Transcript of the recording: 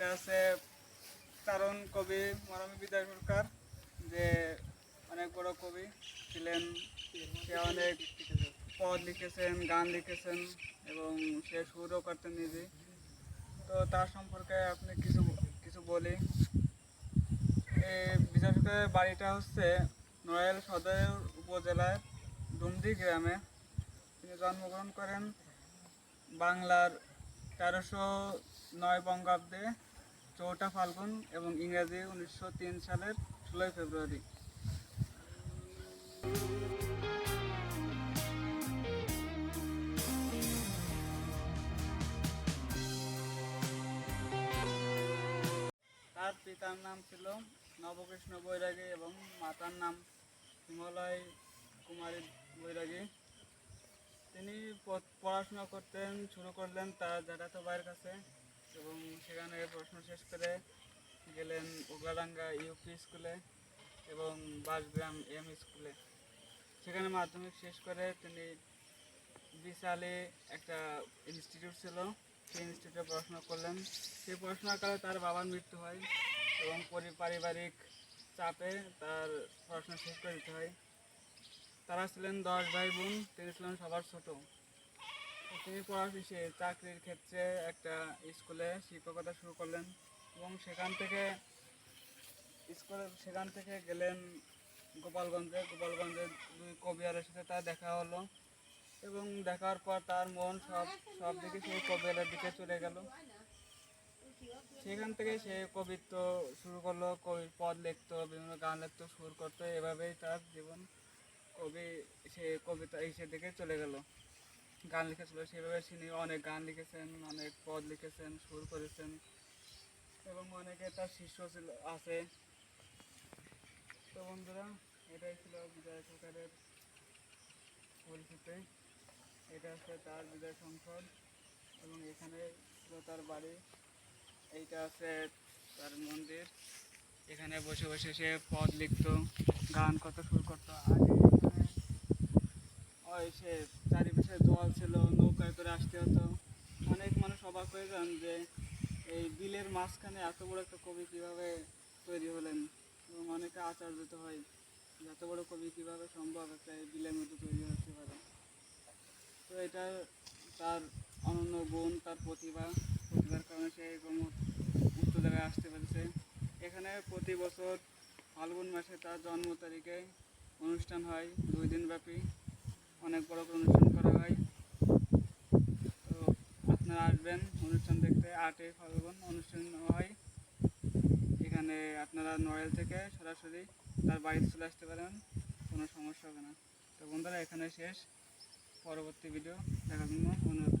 এটা আছে চারণ কবি মরমী বিদ্যা সরকার, যে অনেক বড় কবি ছিলেন। সে অনেক পদ লিখেছেন, গান লিখেছেন এবং সে সুরও করতেন নিজে। তো তার সম্পর্কে আপনি কিছু কিছু বলি। বিদ্যা সরকারের বাড়িটা হচ্ছে নড়াইল সদর উপজেলার ডুমদি গ্রামে। তিনি জন্মগ্রহণ করেন বাংলার তেরোশো নয় বঙ্গাব্দে। চৌঠা ফাল্গুন এবং ইংরেজি উনিশশো তিন সালের ষোলোই ফেব্রুয়ারি। তার পিতার নাম ছিল নবকৃষ্ণ বৈরাগী এবং মাতার নাম হিমালয় কুমারী বৈরাগী। তিনি পড়াশোনা করতেন, শুরু করলেন তার জ্যাঠাতো ভাইয়ের কাছে। এবং সেখানে পড়াশোনা শেষ করে গেলেন উগাডাঙ্গা ইউপি স্কুলে এবং বাসগ্রাম এম স্কুলে সেখানে মাধ্যমিক শেষ করে তিনি বিশালে একটা ইনস্টিটিউট ছিল, সেই ইনস্টিটিউটে পড়াশোনা করলেন। সেই পড়াশোনাকালে তার বাবার মৃত্যু হয় এবং পরি- পারিবারিক চাপে তার পড়াশোনা শেষ করে দিতে হয়। তারা ছিলেন দশ ভাই বোন, তিনি ছিলেন সবার ছোট। তিনি পড়া শেষে চাকরির ক্ষেত্রে একটা স্কুলে শিক্ষকতা শুরু করলেন এবং সেখান থেকে স্কুলে, সেখান থেকে গেলেন গোপালগঞ্জে। গোপালগঞ্জে দুই কবিয়ারের সাথে তার দেখা হলো এবং দেখার পর তার মন সব সব দিকে সেই কবিয়ালের দিকে চলে গেল। সেখান থেকে সে কবিত্ব শুরু করল, কবি পদ লিখতো, বিভিন্ন গান লিখতো, সুর করতো। এভাবেই তার জীবন কবি, সে কবিতা সে দিকে চলে গেল। গান লিখেছিল, সেভাবে তিনি অনেক গান লিখেছেন, অনেক পদ লিখেছেন, সুর করেছেন এবং অনেকে তার শিষ্য ছিল, আছে। তো বন্ধুরা, এটাই ছিল বিজয় সরকারের পরিচিতি। এটা হচ্ছে তার বিজয় সংসদ এবং এখানে ছিল তার বাড়ি। এইটা আছে তার মন্দির। এখানে বসে বসে সে পদ লিখতো, গান কত সুর করতো। আগে এখানে ওই সে চারিপাশে জল ছিল, নৌকায় করে আসতে হতো। অনেক মানুষ অবাক হয়ে যান যে এই বিলের মাঝখানে এত বড় একটা কবি কীভাবে তৈরি হলেন এবং অনেকে আচার্যিত হয় এত বড় কবি কীভাবে সম্ভব একটা এই বিলের মধ্যে তৈরি হতে পারে। তো এটা তার অনন্য গুণ, তার প্রতিভা। প্রতিভার কারণে সে এরকম উচ্চ জায়গায় আসতে পেরেছে। এখানে প্রতি বছর ফাল্গুন মাসে তার জন্ম তারিখে অনুষ্ঠান হয়, দুই দিন ব্যাপী অনেক বড় করে অনুষ্ঠান করা হয়। তো আপনারা আসবেন অনুষ্ঠান দেখতে আটই ফাল্গুন অনুষ্ঠান হয়। এখানে আপনারা নয়েল থেকে সরাসরি তার বাড়িতে চলে আসতে পারেন, কোনো সমস্যা হবে না। তো বন্ধুরা, এখানে শেষ। পরবর্তী ভিডিও দেখার জন্য অনুরোধ